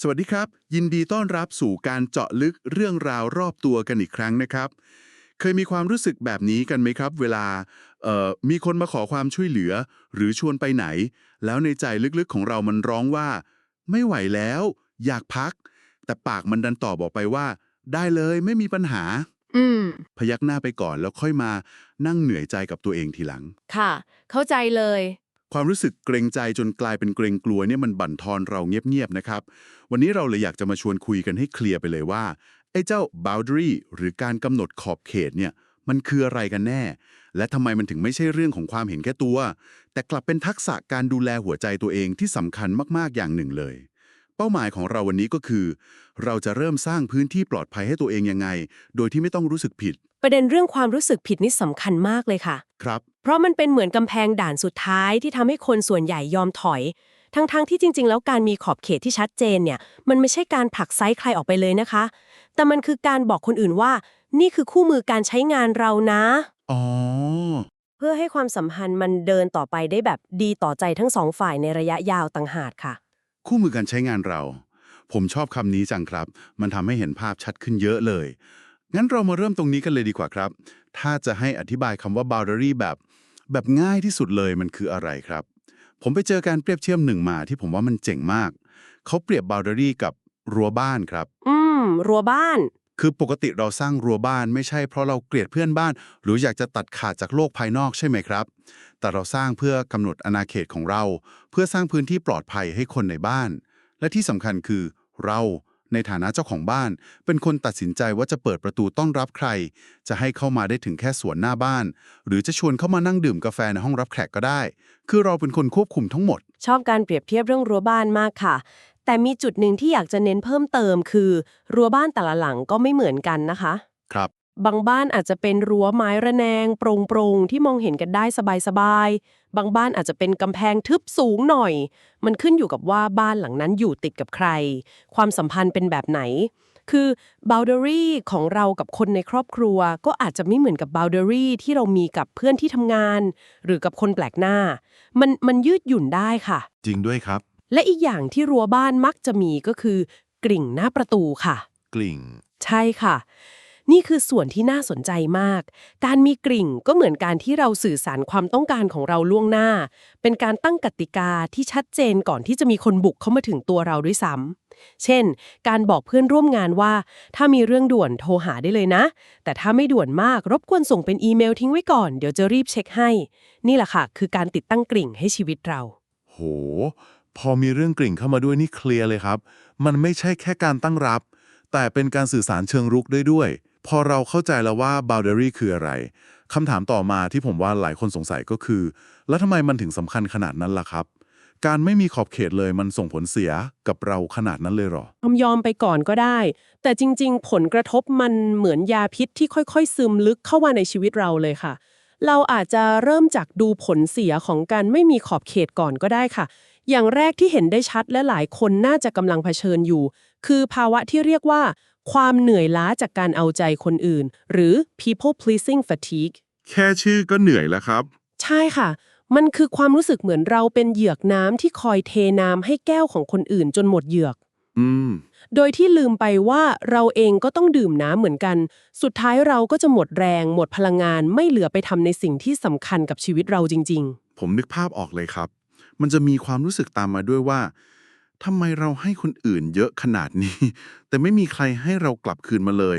สวัสดีครับ ยินดีต้อนรับสู่การเจาะลึกเรื่องราวรอบตัวกันอีกครั้งนะครับ เคยมีความรู้สึกแบบนี้กันไหมครับ เวลาเอ่อมีคนมาขอความช่วยเหลือ หรือชวนไปไหน แล้วในใจลึกๆของเรามันร้องว่า ไม่ไหวแล้ว อยากพัก แต่ปากมันดันตอบบอกไปว่า ได้เลยไม่มีปัญหาอืมพยักหน้าไปก่อนแล้วค่อยมานั่งเหนื่อยใจกับตัวเองทีหลัง ค่ะ เข้าใจเลย ความรู้สึกเกรงใจจนกลายเป็นเกรงกลัวเนี่ยมันบั่นทอนเราเงียบๆนะครับ วันนี้เราเลยอยากจะมาชวนคุยกันให้เคลียร์ไปเลยว่าไอ้เจ้า boundary หรือการกำหนดขอบเขตเนี่ยมันคืออะไรกันแน่ และทำไมมันถึงไม่ใช่เรื่องของความเห็นแก่ตัว แต่กลับเป็นทักษะการดูแลหัวใจตัวเองที่สำคัญมากๆอย่างหนึ่งเลย เป้าหมายของเราวันนี้ก็คือ เราจะเริ่มสร้างพื้นที่ปลอดภัยให้ตัวเองยังไง โดยที่ไม่ต้องรู้สึกผิด ประเด็นเรื่องความรู้สึกผิดนี่สำคัญมากเลยค่ะ ครับ เพราะมันเป็นเหมือนกำแพงด่านสุดท้ายที่ทำให้คนส่วนใหญ่ยอมถอย ทั้งๆที่จริง ๆ แล้วการมีขอบเขตที่ชัดเจนเนี่ย มันไม่ใช่การผลักไซส์ใครออกไปเลยนะคะ แต่มันคือการบอกคนอื่นว่า นี่คือคู่มือการใช้งานเรานะ อ๋อ เพื่อให้ความสัมพันธ์มันเดินต่อไปได้แบบดีต่อใจทั้งสองฝ่ายในระยะยาวต่างหากค่ะ คู่มือการใช้งานเรา ผมชอบคำนี้จังครับ มันทำให้เห็นภาพชัดขึ้นเยอะเลย งั้นเรามาเริ่มตรงนี้กันเลยดีกว่าครับ ถ้าจะให้อธิบายคำว่า boundary แบบ แบบง่ายที่สุดเลยมันคืออะไรครับ ผมไปเจอการเปรียบเทียบหนึ่งมาที่ผมว่ามันเจ๋งมาก เขาเปรียบ boundary กับรั้วบ้านครับ อืม รั้วบ้าน คือปกติเราสร้างรั้วบ้านไม่ใช่เพราะเราเกลียดเพื่อนบ้าน หรืออยากจะตัดขาดจากโลกภายนอกใช่ไหมครับ แต่เราสร้างเพื่อกำหนดอาณาเขตของเรา เพื่อสร้างพื้นที่ปลอดภัยให้คนในบ้าน และที่สำคัญคือเราในฐานะเจ้าของบ้าน เป็นคนตัดสินใจว่าจะเปิดประตูต้อนรับใคร จะให้เข้ามาได้ถึงแค่สวนหน้าบ้าน หรือจะชวนเข้ามานั่งดื่มกาแฟในห้องรับแขกก็ได้ คือเราเป็นคนควบคุมทั้งหมด ชอบการเปรียบเทียบเรื่องรั้วบ้านมากค่ะ แต่มีจุดหนึ่งที่อยากจะเน้นเพิ่มเติมคือ รั้วบ้านแต่ละหลังก็ไม่เหมือนกันนะคะ ครับ บางบ้านอาจจะเป็นรั้วไม้ระแนงโปร่งๆที่มองเห็นกันได้สบายๆ บางบ้านอาจจะเป็นกำแพงทึบสูงหน่อย มันขึ้นอยู่กับว่าบ้านหลังนั้นอยู่ติดกับใคร ความสัมพันธ์เป็นแบบไหน คือ boundary ของเรากับคนในครอบครัว ก็อาจจะไม่เหมือนกับ boundary ที่เรามีกับเพื่อนที่ทำงาน หรือกับคนแปลกหน้า มันมันยืดหยุ่นได้ค่ะ จริงด้วยครับ และอีกอย่างที่รั้วบ้านมักจะมีก็คือ กริ่งหน้าประตูค่ะ กลิ่ง ใช่ค่ะ นี่คือส่วนที่น่าสนใจมาก การมีกริ่งก็เหมือนการที่เราสื่อสารความต้องการของเราล่วงหน้า เป็นการตั้งกติกาที่ชัดเจนก่อนที่จะมีคนบุกเข้ามาถึงตัวเราด้วยซ้ำเช่น การบอกเพื่อนร่วมงานว่า ถ้ามีเรื่องด่วนโทรหาได้เลยนะ แต่ถ้าไม่ด่วนมากรบกวนส่งเป็นอีเมลทิ้งไว้ก่อน เดี๋ยวจะรีบเช็คให้ นี่แหละค่ะ คือการติดตั้งกริ่งให้ชีวิตเรา โห พอมีเรื่องกลิ่งเข้ามาด้วยนี่เคลียร์เลยครับ มันไม่ใช่แค่การตั้งรับ แต่เป็นการสื่อสารเชิงรุกได้ด้วย พอเราเข้าใจแล้วว่า boundary คืออะไรคำถามต่อมาที่ผมว่าหลายคนสงสัยก็คือ แล้วทำไมมันถึงสำคัญขนาดนั้นล่ะครับ การไม่มีขอบเขตเลยมันส่งผลเสียกับเราขนาดนั้นเลยหรอ ยอมยอมไปก่อนก็ได้ แต่จริง ๆ ผลกระทบมันเหมือนยาพิษที่ค่อยๆ ซึมลึกเข้ามาในชีวิตเราเลยค่ะ เราอาจจะเริ่มจากดูผลเสียของการไม่มีขอบเขตก่อนก็ได้ค่ะ อย่างแรกที่เห็นได้ชัดและหลายคนน่าจะกำลังเผชิญอยู่ คือภาวะที่เรียกว่า ความเหนื่อยล้าจากการเอาใจคนอื่น หรือ people pleasing fatigue แค่ชื่อก็เหนื่อยแล้วครับ ใช่ค่ะ มันคือความรู้สึกเหมือนเราเป็นเหยือกน้ำที่คอยเทน้ำให้แก้วของคนอื่นจนหมดเหยือก อืม โดยที่ลืมไปว่าเราเองก็ต้องดื่มน้ำเหมือนกัน สุดท้ายเราก็จะหมดแรง หมดพลังงานไม่เหลือไปทำในสิ่งที่สำคัญกับชีวิตเราจริงผมนึกภาพออกเลยครับ มันจะมีความรู้สึกตามมาด้วยว่าทำไมเราให้คนอื่นเยอะขนาดนี้ แต่ไม่มีใครให้เรากลับคืนมาเลย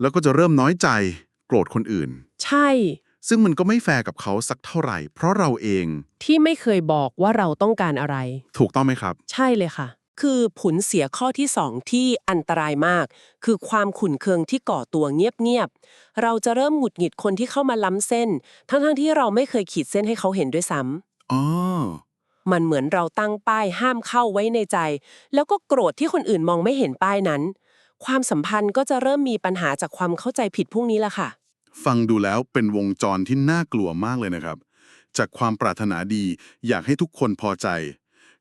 แล้วก็จะเริ่มน้อยใจโกรธคนอื่นๆใช่ ซึ่งมันก็ไม่แฟร์กับเขาสักเท่าไหร่ เพราะเราเองที่ไม่เคยบอกว่าเราต้องการอะไร ถูกต้องไหมครับ ใช่เลยค่ะ คือผลเสียข้อที่สองที่อันตรายมาก คือความขุ่นเคืองที่ก่อตัวเงียบๆเราจะเริ่มหงุดหงิดคนที่เข้ามาล้ำเส้น ทั้งๆที่เราไม่เคยขีดเส้นให้เขาเห็นด้วยซ้ำอ๋อ มันเหมือนเราตั้งป้ายห้ามเข้าไว้ในใจ แล้วก็โกรธที่คนอื่นมองไม่เห็นป้ายนั้น ความสัมพันธ์ก็จะเริ่มมีปัญหาจากความเข้าใจผิดพวกนี้ละค่ะ ฟังดูแล้วเป็นวงจรที่น่ากลัวมากเลยนะครับ จากความปรารถนาดีอยากให้ทุกคนพอใจ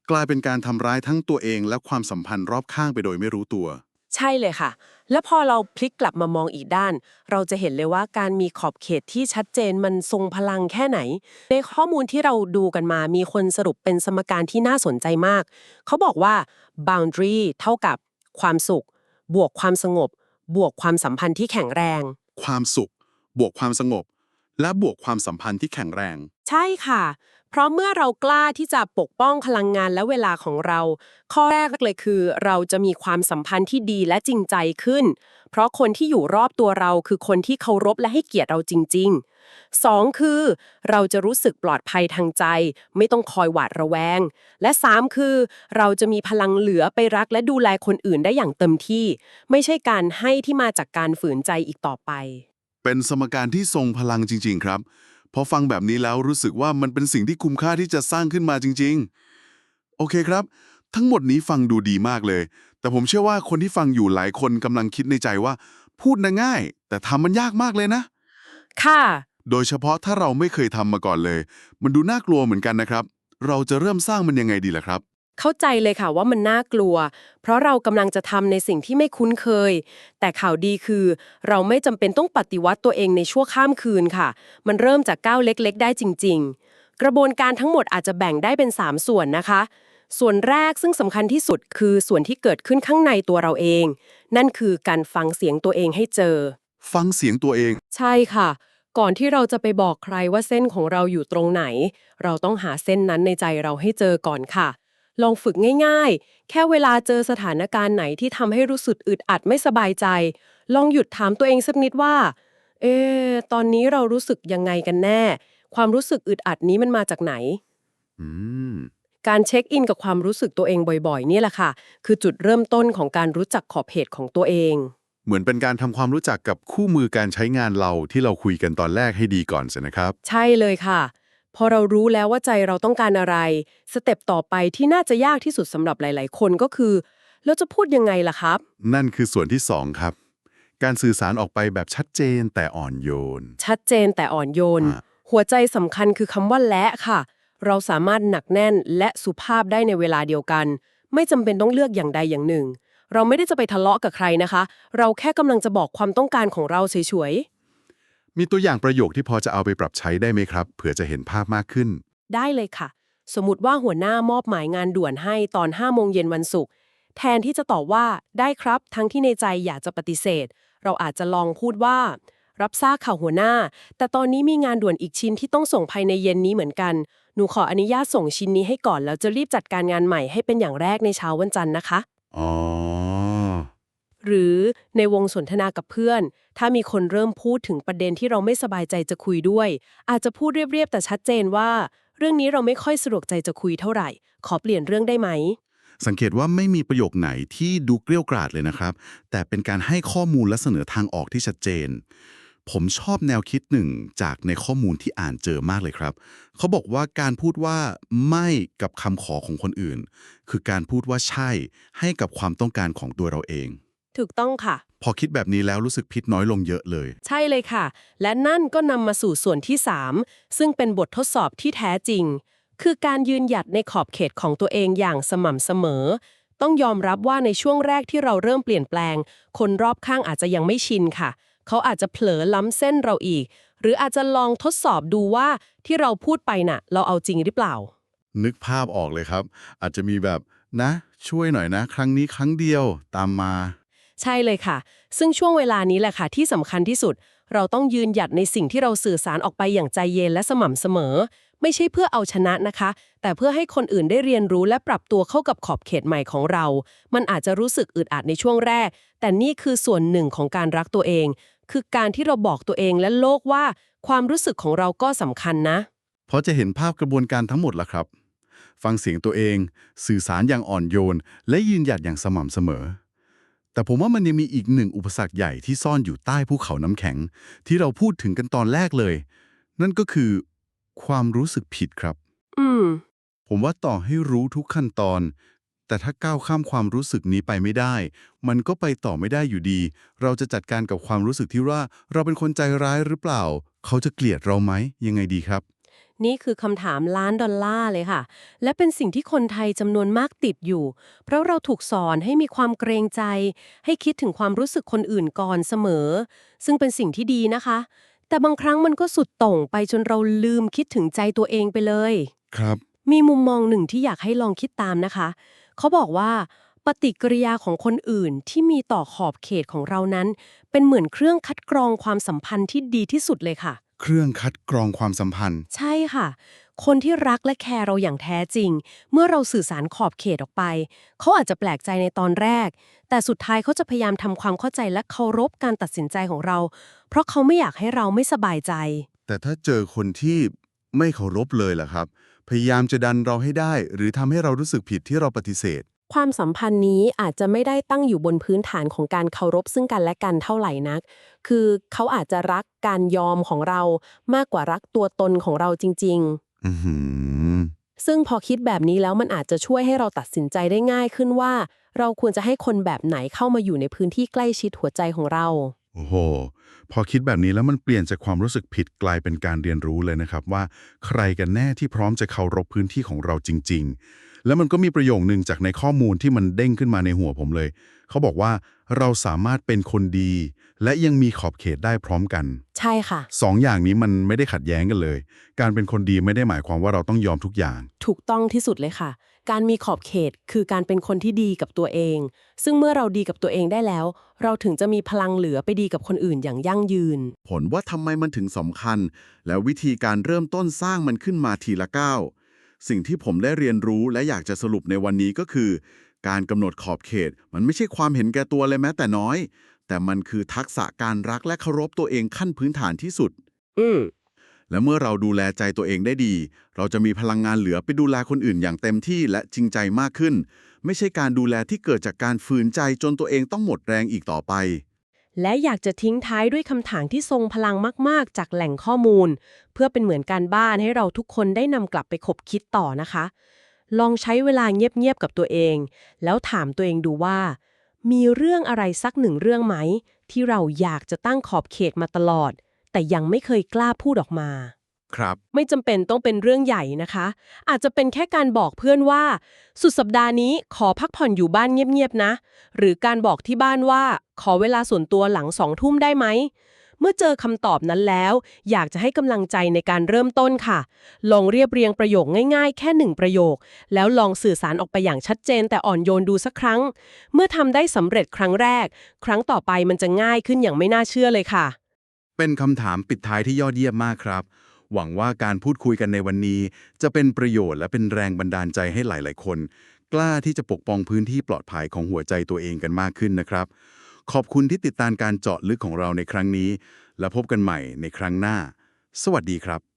กลายเป็นการทำร้ายทั้งตัวเองและความสัมพันธ์รอบข้างไปโดยไม่รู้ตัว ใช่เลยค่ะ และพอเราพลิกกลับมามองอีกด้าน เราจะเห็นเลยว่าการมีขอบเขตที่ชัดเจนมันทรงพลังแค่ไหน ในข้อมูลที่เราดูกันมามีคนสรุปเป็นสมการที่น่าสนใจมาก เขาบอกว่า boundary เท่ากับ ความสุข บวกความสงบ บวกความสัมพันธ์ที่แข็งแรง ความสุข บวกความสงบ และบวกความสัมพันธ์ที่แข็งแรง ใช่ค่ะ เพราะเมื่อเรากล้าที่จะปกป้องพลังงานและเวลาของเรา ข้อแรกเลยคือ เราจะมีความสัมพันธ์ที่ดีและจริงใจขึ้น เพราะคนที่อยู่รอบตัวเราคือคนที่เคารพและให้เกียรติเราจริง ๆ 2. คือ เราจะรู้สึกปลอดภัยทางใจ ไม่ต้องคอยหวาดระแวง และ 3. คือ เราจะมีพลังเหลือไปรักและดูแลคนอื่นได้อย่างเต็มที่ ไม่ใช่การให้ที่มาจากการฝืนใจอีกต่อไป เป็นสมการที่ทรงพลังจริง ๆ ครับ พอฟังแบบนี้แล้วรู้สึกว่ามันเป็นสิ่งที่คุ้มค่าที่จะสร้างขึ้นมาจริง ๆ โอเคครับ ทั้งหมดนี้ฟังดูดีมากเลย แต่ผมเชื่อว่าคนที่ฟังอยู่หลายคนกำลังคิดในใจว่า พูดนะง่าย แต่ทำมันยากมากเลยนะ ค่ะ โดยเฉพาะถ้าเราไม่เคยทำมาก่อนเลย มันดูน่ากลัวเหมือนกันนะครับ เราจะเริ่มสร้างมันยังไงดีล่ะครับ เข้าใจเลยค่ะว่ามันน่ากลัว เพราะเรากำลังจะทำในสิ่งที่ไม่คุ้นเคย แต่ข่าวดีคือ เราไม่จำเป็นต้องปฏิวัติตัวเองในชั่วข้ามคืนค่ะ มันเริ่มจากก้าวเล็กๆ ได้จริง ๆ กระบวนการทั้งหมดอาจจะแบ่งได้เป็น 3 ส่วนนะคะ ส่วนแรกซึ่งสำคัญที่สุดคือส่วนที่เกิดขึ้นข้างในตัวเราเอง นั่นคือการฟังเสียงตัวเองให้เจอ ฟังเสียงตัวเอง ใช่ค่ะ ก่อนที่เราจะไปบอกใครว่าเส้นของเราอยู่ตรงไหน เราต้องหาเส้นนั้นในใจเราให้เจอก่อนค่ะ ลองฝึกง่ายๆ แค่เวลาเจอสถานการณ์ไหนที่ทำให้รู้สึกอึดอัดไม่สบายใจ ลองหยุดถามตัวเองสักนิดว่า เอ๊ะตอนนี้เรารู้สึกยังไงกันแน่ ความรู้สึกอึดอัดนี้มันมาจากไหน อืม การเช็คอินกับความรู้สึกตัวเองบ่อยๆ นี่แหละค่ะ คือจุดเริ่มต้นของการรู้จักขอบเขตของตัวเอง เหมือนเป็นการทำความรู้จักกับคู่มือการใช้งานเราที่เราคุยกันตอนแรกให้ดีก่อนสินะครับ ใช่เลยค่ะ พอเรารู้แล้วว่าใจเราต้องการอะไร สเต็ปต่อไปที่น่าจะยากที่สุดสำหรับหลาย ๆ คนก็คือเราจะพูดยังไงล่ะครับ นั่นคือส่วนที่สองครับ การสื่อสารออกไปแบบชัดเจนแต่อ่อนโยน ชัดเจนแต่อ่อนโยน อะ หัวใจสำคัญคือคำว่าและค่ะ เราสามารถหนักแน่นและสุภาพได้ในเวลาเดียวกัน ไม่จำเป็นต้องเลือกอย่างใดอย่างหนึ่ง เราไม่ได้จะไปทะเลาะกับใครนะคะ เราแค่กำลังจะบอกความต้องการของเราเฉย มีตัวอย่างประโยคที่พอจะเอาไปปรับใช้ได้ไหมครับ เผื่อจะเห็นภาพมากขึ้นๆได้เลยค่ะ สมมติว่าหัวหน้ามอบหมายงานด่วนให้ตอน5โมงเย็นวันศุกร์แทนที่จะตอบว่าได้ครับ ทั้งที่ในใจอยากจะปฏิเสธ เราอาจจะลองพูดว่า รับทราบข่าวหัวหน้า แต่ตอนนี้มีงานด่วนอีกชิ้นที่ต้องส่งภายในเย็นนี้เหมือนกัน หนูขออนุญาตส่งชิ้นนี้ให้ก่อนแล้วจะรีบจัดการงานใหม่ให้เป็นอย่างแรกในเช้าวันจันทร์นะคะอ๋อ หรือในวงสนทนากับเพื่อน ถ้ามีคนเริ่มพูดถึงประเด็นที่เราไม่สบายใจจะคุยด้วย อาจจะพูดเรียบๆแต่ชัดเจนว่า เรื่องนี้เราไม่ค่อยสะดวกใจจะคุยเท่าไหร่ ขอเปลี่ยนเรื่องได้ไหม สังเกตว่าไม่มีประโยคไหนที่ดูเกลี้ยวกราดเลยนะครับ แต่เป็นการให้ข้อมูลและเสนอทางออกที่ชัดเจน ผมชอบแนวคิดหนึ่งจากในข้อมูลที่อ่านเจอมากเลยครับ เขาบอกว่าการพูดว่าไม่กับคำขอของคนอื่น คือการพูดว่าใช่ให้กับความต้องการของตัวเราเอง ถูกต้องค่ะ พอคิดแบบนี้แล้วรู้สึกพิษน้อยลงเยอะเลย ใช่เลยค่ะ และนั่นก็นำมาสู่ส่วนที่ 3 ซึ่งเป็นบททดสอบที่แท้จริง คือการยืนหยัดในขอบเขตของตัวเองอย่างสม่ำเสมอ ต้องยอมรับว่าในช่วงแรกที่เราเริ่มเปลี่ยนแปลง คนรอบข้างอาจจะยังไม่ชินค่ะ เขาอาจจะเผลอล้ำเส้นเราอีก หรืออาจจะลองทดสอบดูว่าที่เราพูดไปน่ะ เราเอาจริงหรือเปล่า นึกภาพออกเลยครับ อาจจะมีแบบนะ ช่วยหน่อยนะ ครั้งนี้ครั้งเดียวตามมา ใช่เลยค่ะ ซึ่งช่วงเวลานี้แหละค่ะที่สำคัญที่สุด เราต้องยืนหยัดในสิ่งที่เราสื่อสารออกไปอย่างใจเย็นและสม่ำเสมอ ไม่ใช่เพื่อเอาชนะนะคะ แต่เพื่อให้คนอื่นได้เรียนรู้และปรับตัวเข้ากับขอบเขตใหม่ของเรา มันอาจจะรู้สึกอึดอัดในช่วงแรก แต่นี่คือส่วนหนึ่งของการรักตัวเอง คือการที่เราบอกตัวเองและโลกว่า ความรู้สึกของเราก็สำคัญนะ เพราะจะเห็นภาพกระบวนการทั้งหมดแล้วครับ ฟังเสียงตัวเอง สื่อสารอย่างอ่อนโยน และยืนหยัดอย่างสม่ำเสมอ แต่ผมว่ามันยังมีอีกหนึ่งอุปสรรคใหญ่ที่ซ่อนอยู่ใต้ภูเขาน้ำแข็ง ที่เราพูดถึงกันตอนแรกเลย นั่นก็คือ ความรู้สึกผิดครับ อืม ผมว่าต่อให้รู้ทุกขั้นตอน แต่ถ้าก้าวข้ามความรู้สึกนี้ไปไม่ได้ มันก็ไปต่อไม่ได้อยู่ดี เราจะจัดการกับความรู้สึกที่ว่า เราเป็นคนใจร้ายหรือเปล่า เขาจะเกลียดเราไหมยังไงดีครับ นี่คือคำถามล้านดอลลาร์เลยค่ะ และเป็นสิ่งที่คนไทยจำนวนมากติดอยู่ เพราะเราถูกสอนให้มีความเกรงใจ ให้คิดถึงความรู้สึกคนอื่นก่อนเสมอ ซึ่งเป็นสิ่งที่ดีนะคะ แต่บางครั้งมันก็สุดโต่งไปจนเราลืมคิดถึงใจตัวเองไปเลย ครับ มีมุมมองหนึ่งที่อยากให้ลองคิดตามนะคะ เขาบอกว่าปฏิกิริยาของคนอื่นที่มีต่อขอบเขตของเรานั้น เป็นเหมือนเครื่องคัดกรองความสัมพันธ์ที่ดีที่สุดเลยค่ะ เครื่องคัดกรองความสัมพันธ์ ใช่ ค่ะ คนที่รักและแคร์เราอย่างแท้จริง เมื่อเราสื่อสารขอบเขตออกไป เขาอาจจะแปลกใจในตอนแรก แต่สุดท้ายเขาจะพยายามทำความเข้าใจและเคารพการตัดสินใจของเรา เพราะเขาไม่อยากให้เราไม่สบายใจ แต่ถ้าเจอคนที่ไม่เคารพเลยล่ะครับ พยายามจะดันเราให้ได้ หรือทำให้เรารู้สึกผิดที่เราปฏิเสธ ความสัมพันธ์นี้อาจจะไม่ได้ตั้งอยู่บนพื้นฐานของการเคารพซึ่งกันและกันเท่าไหร่นัก คือเขาอาจจะรักการยอมของเรามากกว่ารักตัวตนของเราจริงอือหือๆซึ่งพอคิดแบบนี้แล้วมันอาจจะช่วยให้เราตัดสินใจได้ง่ายขึ้นว่า เราควรจะให้คนแบบไหนเข้ามาอยู่ในพื้นที่ใกล้ชิดหัวใจของเรา โอ้โห พอคิดแบบนี้แล้วมันเปลี่ยนจากความรู้สึกผิดกลายเป็นการเรียนรู้เลยนะครับว่า ใครกันแน่ที่พร้อมจะเคารพพื้นที่ของเราจริง ๆ แล้วมันก็มีประโยคนึงจากในข้อมูลที่มันเด้งขึ้นมาในหัวผมเลย เขาบอกว่าเราสามารถเป็นคนดี และยังมีขอบเขตได้พร้อมกัน ใช่ค่ะสองอย่างนี้มันไม่ได้ขัดแย้งกันเลย การเป็นคนดีไม่ได้หมายความว่าเราต้องยอมทุกอย่าง ถูกต้องที่สุดเลยค่ะ การมีขอบเขตคือการเป็นคนที่ดีกับตัวเอง ซึ่งเมื่อเราดีกับตัวเองได้แล้ว เราถึงจะมีพลังเหลือไปดีกับคนอื่นอย่างยั่งยืน ผลว่าทำไมมันถึงสำคัญ แล้ววิธีการเริ่มต้นสร้างมันขึ้นมาทีละก้าว สิ่งที่ผมได้เรียนรู้และอยากจะสรุปในวันนี้ก็คือ การกำหนดขอบเขต มันไม่ใช่ความเห็นแก่ตัวเลยแม้แต่น้อย แต่มันคือทักษะการรักและเคารพตัวเองขั้นพื้นฐานที่สุด อืมและเมื่อเราดูแลใจตัวเองได้ดี เราจะมีพลังงานเหลือไปดูแลคนอื่นอย่างเต็มที่และจริงใจมากขึ้น ไม่ใช่การดูแลที่เกิดจากการฝืนใจจนตัวเองต้องหมดแรงอีกต่อไป และอยากจะทิ้งท้ายด้วยคำถามที่ทรงพลังมาก ๆ จากแหล่งข้อมูล เพื่อเป็นเหมือนการบ้านให้เราทุกคนได้นำกลับไปคบคิดต่อนะคะ ลองใช้เวลาเงียบ ๆ กับตัวเอง แล้วถามตัวเองดูว่า มีเรื่องอะไรสักหนึ่งเรื่องไหม ที่เราอยากจะตั้งขอบเขตมาตลอด แต่ยังไม่เคยกล้าพูดออกมา ครับ ไม่จำเป็นต้องเป็นเรื่องใหญ่นะคะ อาจจะเป็นแค่การบอกเพื่อนว่า สุดสัปดาห์นี้ขอพักผ่อนอยู่บ้านเงียบๆนะ หรือการบอกที่บ้านว่า ขอเวลาส่วนตัวหลังสองทุ่มได้ไหม เมื่อเจอคำตอบนั้นแล้ว อยากจะให้กำลังใจในการเริ่มต้นค่ะ ลองเรียบเรียงประโยคง่ายๆ แค่หนึ่งประโยค แล้วลองสื่อสารออกไปอย่างชัดเจน แต่อ่อนโยนดูสักครั้ง เมื่อทำได้สำเร็จครั้งแรก ครั้งต่อไปมันจะง่ายขึ้นอย่างไม่น่าเชื่อเลยค่ะ เป็นคำถามปิดท้ายที่ยอดเยี่ยมมากครับ หวังว่าการพูดคุยกันในวันนี้ จะเป็นประโยชน์และเป็นแรงบันดาลใจให้หลาย ๆ คน กล้าที่จะปกป้องพื้นที่ปลอดภัยของหัวใจตัวเองกันมากขึ้นนะครับ ขอบคุณที่ติดตามการเจาะลึกของเราในครั้งนี้ และพบกันใหม่ในครั้งหน้า สวัสดีครับ